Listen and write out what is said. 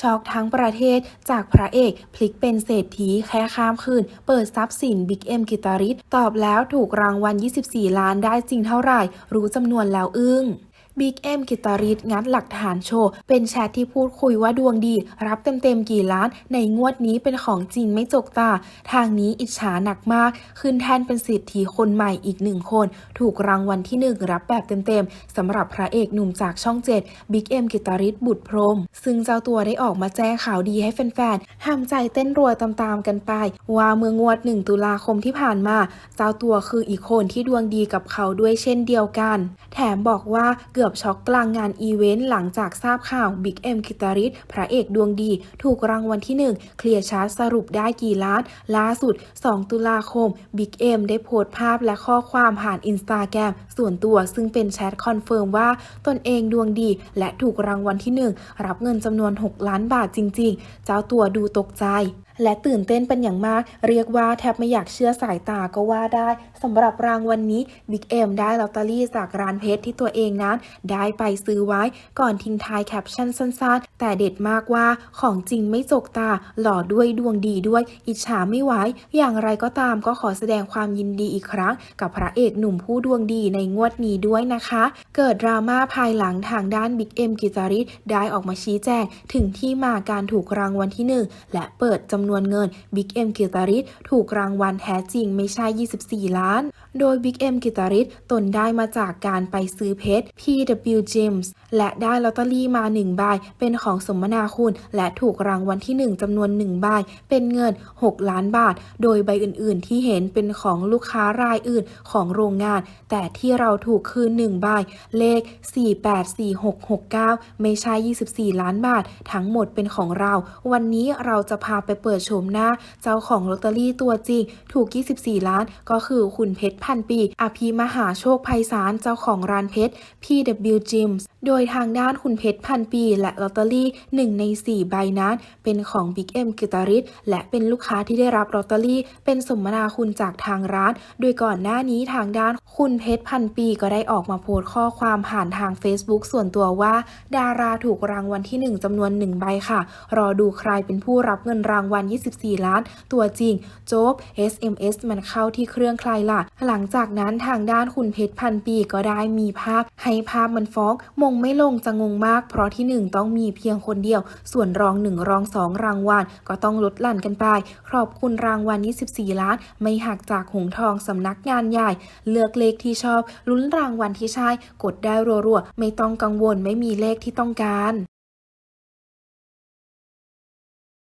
ช็อกทั้งประเทศจากพระเอกพลิกเป็นเศรษฐีแค่ข้ามคืน เปิดทรัพย์สินบิ๊กเอ็มกิตาริสตอบแล้วถูกรางวัล 24 ล้านได้จริงเท่าไหร่ รู้จำนวนแล้วอึ้ง บิ๊กเอ็มกิตาริสงัดหลักฐานโชว์ เป็นแชทที่พูดคุยว่าดวงดี รับเต็มๆกี่ล้าน ในงวดนี้เป็นของจริงไม่จกตา ทางนี้อิจฉาหนักมาก ขึ้นแทนเป็นเศรษฐีคนใหม่อีกหนึ่งคน ถูกรางวัลที่หนึ่งรับแบบเต็มๆสำหรับพระเอกหนุ่มจากช่องเจ็ดบิ๊กเอ็มกิตาริสบุตรพรม ซึ่งเจ้าตัวได้ออกมาแจ้งข่าวดีให้แฟนๆห้ามใจเต้นรัวตามๆกันไป ว่าเมื่องวด1ตุลาคมที่ผ่านมา เจ้าตัวคืออีกคนที่ดวงดีกับเขาด้วยเช่นเดียวกัน แถมบอกว่าเกือบช็อกกลางงานอีเวนต์หลังจากทราบข่าวบิ๊กเอ็มกิตาริสพระเอกดวงดี ถูกรางวัลที่ 1 เคลียร์ชาร์ตสรุปได้กี่ล้านล่าสุด 2 ตุลาคมบิ๊กเอ็มได้โพสต์ภาพและข้อความผ่านอินสตาแกรมส่วนตัวซึ่งเป็นแชทคอนเฟิร์มว่าตนเองดวงดี และถูกรางวัลที่ 1 รับเงินจำนวน 6 ล้านบาทจริง ๆ เจ้าตัวดูตกใจ และตื่นเต้นเป็นอย่างมาก เรียกว่าแทบไม่อยากเชื่อสายตาก็ว่าได้สำหรับรางวัลนนี้บิ๊กเอ็มได้ลอตเตอรี่จากร้านเพชรที่ตัวเองนั้น ได้ไปซื้อไว้ก่อนทิ้งท้ายแคปชั่นสั้นๆ แต่เด็ดมากว่าของจริงไม่จกตาหล่อด้วยดวงดีด้วย อิจฉาไม่ไหวอย่างไรก็ตามก็ขอแสดงความยินดีอีกครั้ง กับพระเอกหนุ่มผู้ดวงดีในงวดนี้ด้วยนะคะ เกิดดราม่าภายหลังทางด้านบิ๊กเอ็มกิจาริสได้ออกมาชี้แจง ถึงที่มาการถูกรางวัลที่หนึ่งและเปิดจำนวนเงินบิ๊กเอ็มกิตาริสถูกรางวัลแท้จริงไม่ใช่ 24 ล้านโดยบิ๊กเอ็มกิตาริสตนได้มาจากการไปซื้อเพชร PW Gems และได้ลอตเตอรี่มา 1 ใบ เป็นของสมนาคุณ และถูกรางวัลที่ 1จำนวน 1 ใบ เป็นเงิน 6 ล้านบาท โดยใบอื่นๆ ที่เห็นเป็นของลูกค้ารายอื่นของโรงงาน แต่ที่เราถูกคือ 1 ใบ เลข 484669 ไม่ใช่ 24 ล้านบาท ทั้งหมดเป็นของเรา วันนี้เราจะพาไปเปิดโฉมหน้า เจ้าของลอตเตอรี่ตัวจริง ถูก 24 ล้าน ก็คือคุณเพชรพันปี อภิมหาโชคภัยสารเจ้าของร้านเพชร PW Gyms โดยทางด้านคุณเพชรพันปี และลอตเตอรี่ 1 ใน 4 ใบนั้น เป็นของ Big M กิตาริสและเป็นลูกค้าที่ได้รับลอตเตอรี่ เป็นสมนาคุณจากทางร้าน โดยก่อนหน้านี้ทางด้านคุณเพชรพันปีก็ได้ออกมาโพสต์ข้อความผ่านทาง Facebook ส่วนตัวว่า ดาราถูกรางวัลที่ 1จำนวน 1 ใบค่ะ รอดูใครเป็นผู้รับเงินรางวัล 24 ล้าน ตัวจริง โจ๊บ SMS มันเข้าที่เครื่องใครล่ะหลังจากนั้นทางด้านคุณเพชรพันปีก็ได้มีภาพ ให้ภาพมันฟ้องมงไม่ลงจะงงมาก เพราะที่ 1 ต้องมีเพียงคนเดียว ส่วนรอง 1 รอง 2 รางวัลก็ต้องลดหลั่นกันไปขอบคุณรางวัล24 ล้าน ไม่หักจากหงทองสำนักงานใหญ่ เลือกเลขที่ชอบลุ้นรางวัลที่ใช่กดได้รัวๆไม่ต้องกังวลไม่มีเลขที่ต้องการ